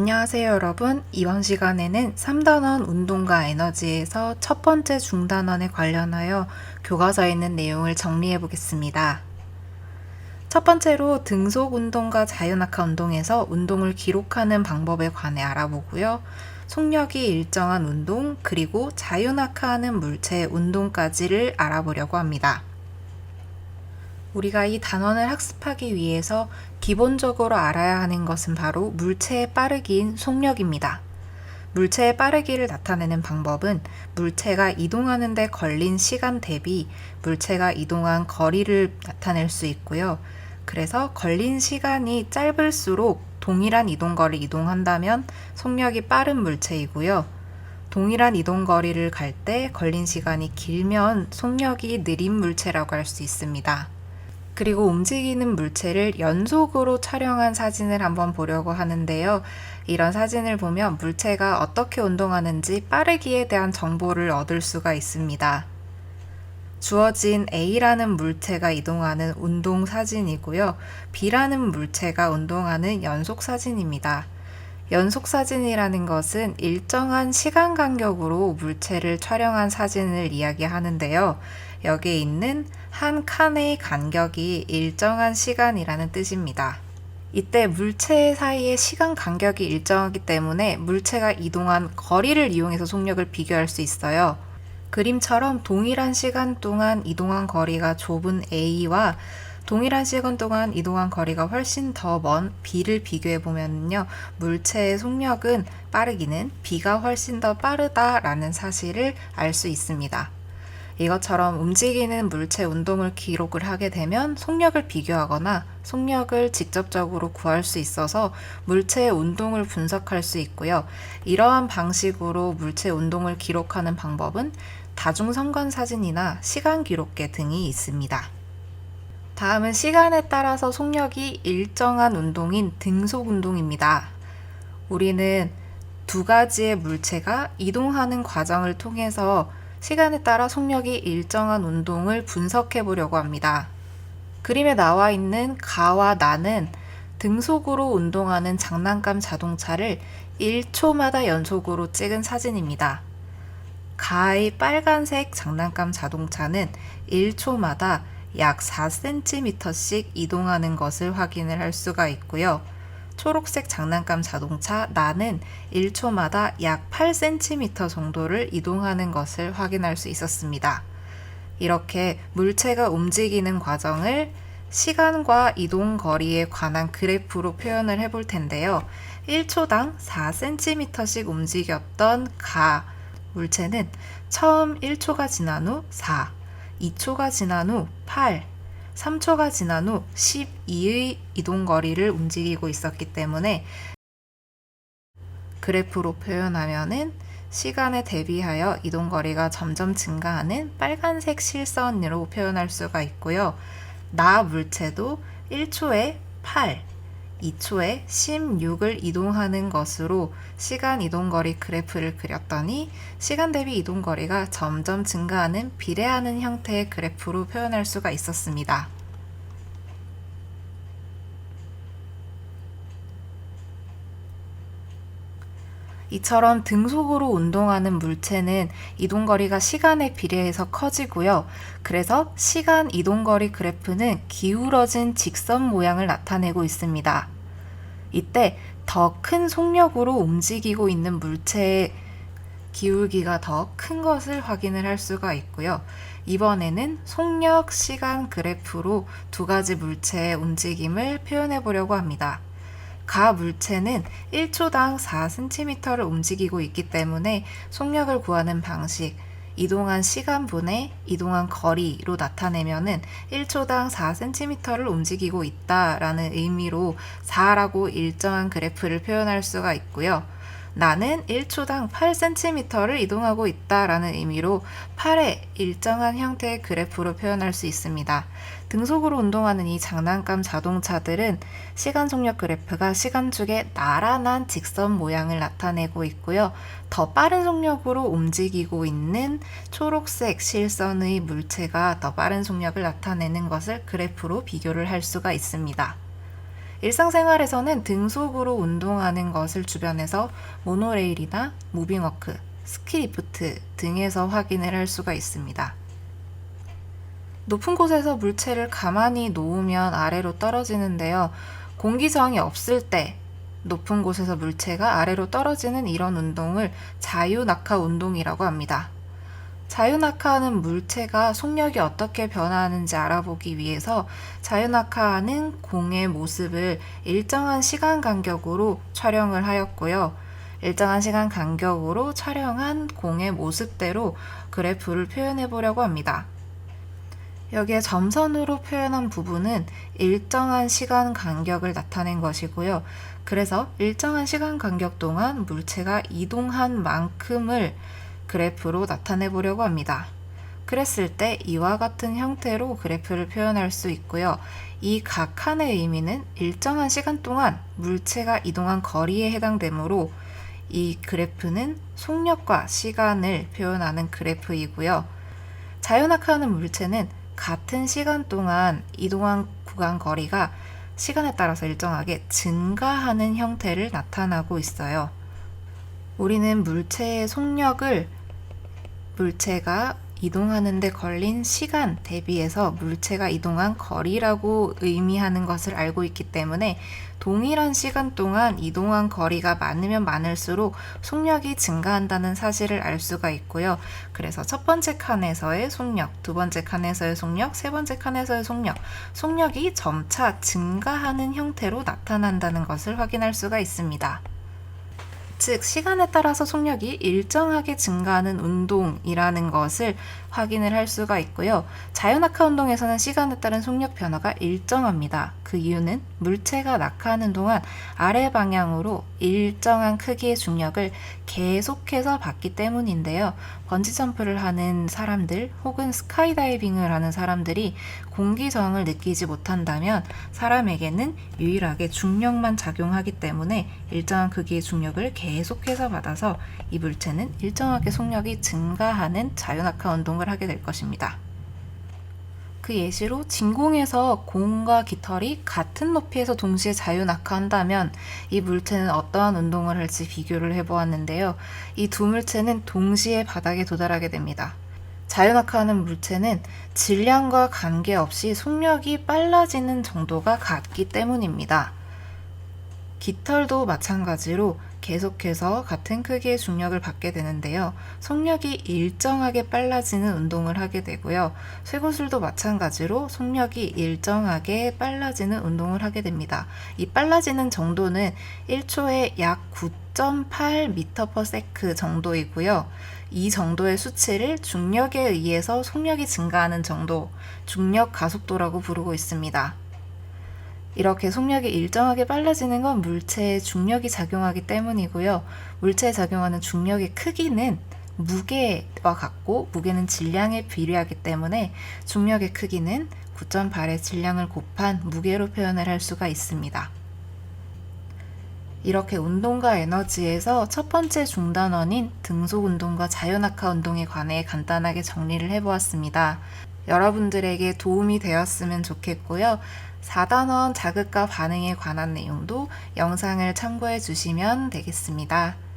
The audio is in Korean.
안녕하세요 여러분 이번 시간에는 3단원 운동과 에너지에서 첫 번째 중단원에 관련하여 교과서에 있는 내용을 정리해 보겠습니다. 첫 번째로 등속 운동과 자유낙하 운동에서 운동을 기록하는 방법에 관해 알아보고요. 속력이 일정한 운동 그리고 자유낙하하는 물체의 운동까지를 알아보려고 합니다. 우리가 이 단원을 학습하기 위해서 기본적으로 알아야 하는 것은 바로 물체의 빠르기인 속력입니다. 물체의 빠르기를 나타내는 방법은 물체가 이동하는 데 걸린 시간 대비 물체가 이동한 거리를 나타낼 수 있고요. 그래서 걸린 시간이 짧을수록 동일한 이동거리 이동한다면 속력이 빠른 물체이고요. 동일한 이동거리를 갈 때 걸린 시간이 길면 속력이 느린 물체라고 할 수 있습니다. 그리고 움직이는 물체를 연속으로 촬영한 사진을 한번 보려고 하는데요. 이런 사진을 보면 물체가 어떻게 운동하는지 빠르기에 대한 정보를 얻을 수가 있습니다. 주어진 A라는 물체가 이동하는 운동 사진이고요. B라는 물체가 운동하는 연속 사진입니다. 연속 사진이라는 것은 일정한 시간 간격으로 물체를 촬영한 사진을 이야기하는데요. 여기에 있는 한 칸의 간격이 일정한 시간이라는 뜻입니다. 이때 물체 사이의 시간 간격이 일정하기 때문에 물체가 이동한 거리를 이용해서 속력을 비교할 수 있어요. 그림처럼 동일한 시간 동안 이동한 거리가 좁은 A와 동일한 시간 동안 이동한 거리가 훨씬 더 먼 B를 비교해 보면요. 물체의 속력은 빠르기는 B가 훨씬 더 빠르다라는 사실을 알 수 있습니다. 이것처럼 움직이는 물체 운동을 기록을 하게 되면 속력을 비교하거나 속력을 직접적으로 구할 수 있어서 물체의 운동을 분석할 수 있고요. 이러한 방식으로 물체 운동을 기록하는 방법은 다중성관 사진이나 시간 기록계 등이 있습니다. 다음은 시간에 따라서 속력이 일정한 운동인 등속 운동입니다. 우리는 두 가지의 물체가 이동하는 과정을 통해서 시간에 따라 속력이 일정한 운동을 분석해 보려고 합니다. 그림에 나와 있는 가와 나는 등속으로 운동하는 장난감 자동차를 1초마다 연속으로 찍은 사진입니다. 가의 빨간색 장난감 자동차는 1초마다 약 4cm씩 이동하는 것을 확인을 할 수가 있고요. 초록색 장난감 자동차 나는 1초마다 약 8cm 정도를 이동하는 것을 확인할 수 있었습니다. 이렇게 물체가 움직이는 과정을 시간과 이동 거리에 관한 그래프로 표현을 해볼 텐데요. 1초당 4cm씩 움직였던 가 물체는 처음 1초가 지난 후 4, 2초가 지난 후 8, 3초가 지난 후 12의 이동 거리를 움직이고 있었기 때문에 그래프로 표현하면은 시간에 대비하여 이동 거리가 점점 증가하는 빨간색 실선으로 표현할 수가 있고요. 나 물체도 1초에 8, 2초에 16을 이동하는 것으로 시간 이동 거리 그래프를 그렸더니 시간 대비 이동 거리가 점점 증가하는 비례하는 형태의 그래프로 표현할 수가 있었습니다. 이처럼 등속으로 운동하는 물체는 이동거리가 시간에 비례해서 커지고요. 그래서 시간 이동거리 그래프는 기울어진 직선 모양을 나타내고 있습니다. 이때 더 큰 속력으로 움직이고 있는 물체의 기울기가 더 큰 것을 확인을 할 수가 있고요. 이번에는 속력 시간 그래프로 두 가지 물체의 움직임을 표현해 보려고 합니다. 가 물체는 1초당 4cm를 움직이고 있기 때문에 속력을 구하는 방식, 이동한 시간분의 이동한 거리로 나타내면은 1초당 4cm를 움직이고 있다라는 의미로 4라고 일정한 그래프를 표현할 수가 있고요. 나는 1초당 8cm를 이동하고 있다라는 의미로 8의 일정한 형태의 그래프로 표현할 수 있습니다. 등속으로 운동하는 이 장난감 자동차들은 시간 속력 그래프가 시간축의 나란한 직선 모양을 나타내고 있고요. 더 빠른 속력으로 움직이고 있는 초록색 실선의 물체가 더 빠른 속력을 나타내는 것을 그래프로 비교를 할 수가 있습니다. 일상생활에서는 등속으로 운동하는 것을 주변에서 모노레일이나 무빙워크, 스키리프트 등에서 확인을 할 수가 있습니다. 높은 곳에서 물체를 가만히 놓으면 아래로 떨어지는데요. 공기저항이 없을 때 높은 곳에서 물체가 아래로 떨어지는 이런 운동을 자유낙하 운동이라고 합니다. 자유낙하하는 물체가 속력이 어떻게 변화하는지 알아보기 위해서 자유낙하하는 공의 모습을 일정한 시간 간격으로 촬영을 하였고요. 일정한 시간 간격으로 촬영한 공의 모습대로 그래프를 표현해 보려고 합니다. 여기에 점선으로 표현한 부분은 일정한 시간 간격을 나타낸 것이고요. 그래서 일정한 시간 간격 동안 물체가 이동한 만큼을 그래프로 나타내 보려고 합니다. 그랬을 때 이와 같은 형태로 그래프를 표현할 수 있고요. 이 각 칸의 의미는 일정한 시간 동안 물체가 이동한 거리에 해당되므로 이 그래프는 속력과 시간을 표현하는 그래프이고요. 자연낙하하는 물체는 같은 시간 동안 이동한 구간 거리가 시간에 따라서 일정하게 증가하는 형태를 나타나고 있어요. 우리는 물체의 속력을 물체가 이동하는데 걸린 시간 대비해서 물체가 이동한 거리라고 의미하는 것을 알고 있기 때문에 동일한 시간 동안 이동한 거리가 많으면 많을수록 속력이 증가한다는 사실을 알 수가 있고요. 그래서 첫 번째 칸에서의 속력, 두 번째 칸에서의 속력, 세 번째 칸에서의 속력, 속력이 점차 증가하는 형태로 나타난다는 것을 확인할 수가 있습니다. 즉 시간에 따라서 속력이 일정하게 증가하는 운동이라는 것을 확인을 할 수가 있고요. 자유낙하 운동에서는 시간에 따른 속력 변화가 일정합니다. 그 이유는 물체가 낙하하는 동안 아래 방향으로 일정한 크기의 중력을 계속해서 받기 때문인데요. 번지 점프를 하는 사람들 혹은 스카이다이빙을 하는 사람들이 공기 저항을 느끼지 못한다면 사람에게는 유일하게 중력만 작용하기 때문에 일정한 크기의 중력을 계속해서 받아서 이 물체는 일정하게 속력이 증가하는 자유낙하 운동 을 하게 될 것입니다. 그 예시로 진공에서 공과 깃털이 같은 높이에서 동시에 자유낙하한다면 이 물체는 어떠한 운동을 할지 비교를 해보았는데요. 이 두 물체는 동시에 바닥에 도달하게 됩니다. 자유낙하하는 물체는 질량과 관계없이 속력이 빨라지는 정도가 같기 때문입니다. 깃털도 마찬가지로 계속해서 같은 크기의 중력을 받게 되는데요. 속력이 일정하게 빨라지는 운동을 하게 되고요. 쇠구슬도 마찬가지로 속력이 일정하게 빨라지는 운동을 하게 됩니다. 이 빨라지는 정도는 1초에 약 9.8m/s 정도이고요. 이 정도의 수치를 중력에 의해서 속력이 증가하는 정도, 중력 가속도라고 부르고 있습니다. 이렇게 속력이 일정하게 빨라지는 건 물체의 중력이 작용하기 때문이고요. 물체에 작용하는 중력의 크기는 무게와 같고 무게는 질량에 비례하기 때문에 중력의 크기는 9.8의 질량을 곱한 무게로 표현을 할 수가 있습니다. 이렇게 운동과 에너지에서 첫 번째 중단원인 등속 운동과 자연낙하 운동에 관해 간단하게 정리를 해보았습니다. 여러분들에게 도움이 되었으면 좋겠고요. 4단원 자극과 반응에 관한 내용도 영상을 참고해 주시면 되겠습니다.